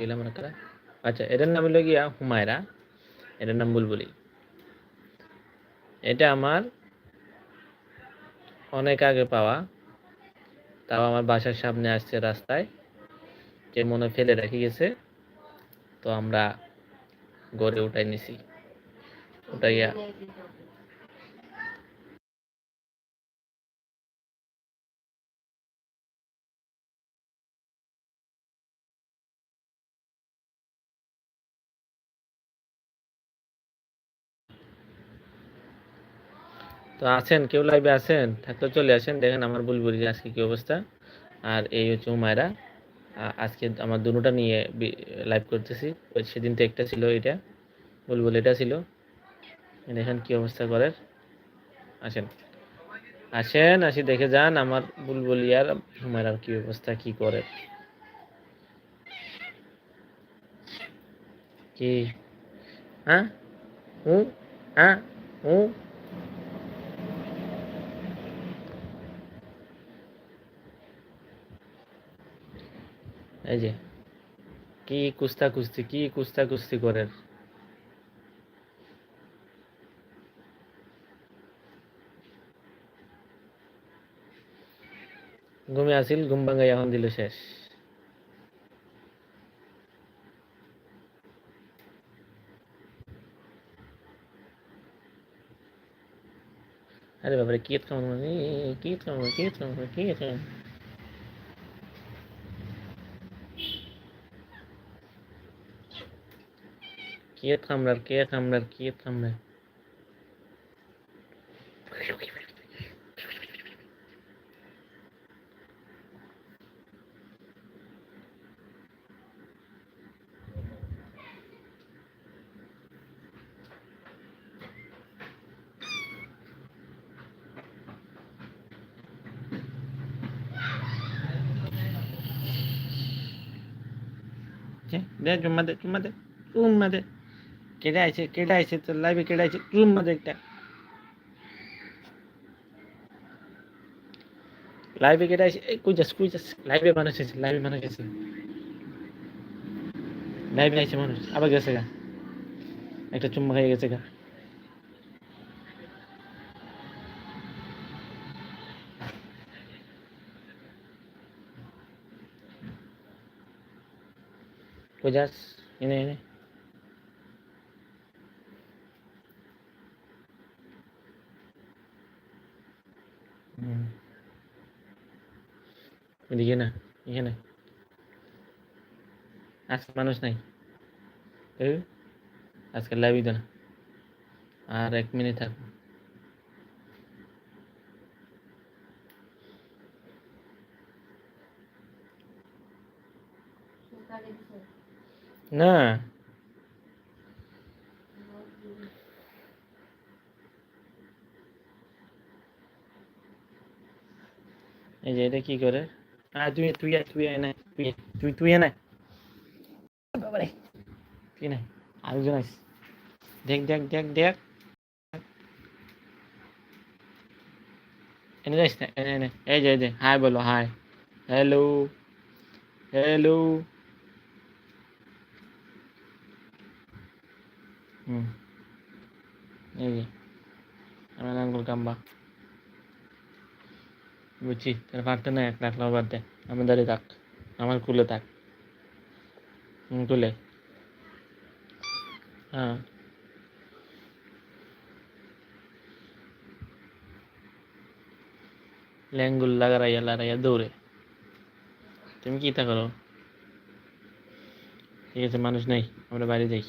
গেলাম একটা আচ্ছা এটার নাম হলো গিয়া হুমায়রা, এটার নাম বুলবুলি। এটা আমার অনেক আগে পাওয়া, তাও আমার বাসার সামনে আসছে রাস্তায় কে মনে ফেলে রেখে গেছে, তো আমরা গড়ে উঠাই নিছি। উঠাইয়া তো আছেন, কেউ লাইভে আছেন? থাকলে চলে আসেন। দেখেন আমার বুলবুলি আজকে কি অবস্থা। আর এই হচ্ছে উমায়রা আজকে আমার দুটোটা নিয়ে লাইভ করতেছি। সেদিন তো একটা ছিল এটা। বুলবুল এটা ছিল। দেখেন কি অবস্থা করে আসেন। আসেন, আসি দেখে যান আমার বুলবুলি আর হুমায়রার কি অবস্থা, কি করে। কি? হ্যাঁ? হুঁ? হ্যাঁ? এই যে, কি কুস্তা কুস্তি কি কুস্তা কুস্তি করে? ঘুমে আসিল, ঘুম ভাঙ্গাই এখন দিল শেষ। আরে বাবারে, কি খাওয়ানো কি খাওয়ানো কি খাওয়ানো কি খাওয়ানো কে কামড়ার কে কামড়ার কে কামড়ার দে চুম্মা দে চুম্মা দে চুম্মা দে কেটে আছে কেটে আছে, তোর লাইভে কেটে আছে চুম্মা দে একটা। লাইভে কেটে আছে, এই কই যাস যাস? লাইভে মানুষ আছে লাইভে মানুষ আছে। লাইভে আছে মানুষ, আবার গেছে গা। একটা চুম্মা খাই গেছে গা। কই যাস? এনে এনে হুম। এদিকে মানুষ নাই। আজকে লাইভই তো না। আর এক মিনিট থাকব না। এই যে এটা কি করে আয় তুই তুই আয় তুই আয় না তুই আয়, তুই তুই আয় না বাবারে তুই নাই আরেকজন আইস দেখ দেখ দেখ দেখ এনে যাইস না এনে এনে এই যে এই যে হাই বলো হাই হ্যালো হ্যালো হুম এই যে আমার আঙ্গুল কাম্বা বুঝছি? তার পারতে না, এক রাখলাম বাদ দে। আমার দাঁড়িয়ে থাক। আমার কুলে থাক। কুলে। হ্যাঁ। ল্যাঙ্গুল লাগারাইয়া লাগাইয়া দৌড়ে। তুমি কি তা করো? ঠিক আছে, মানুষ নেই। আমরা বাইরে যাই।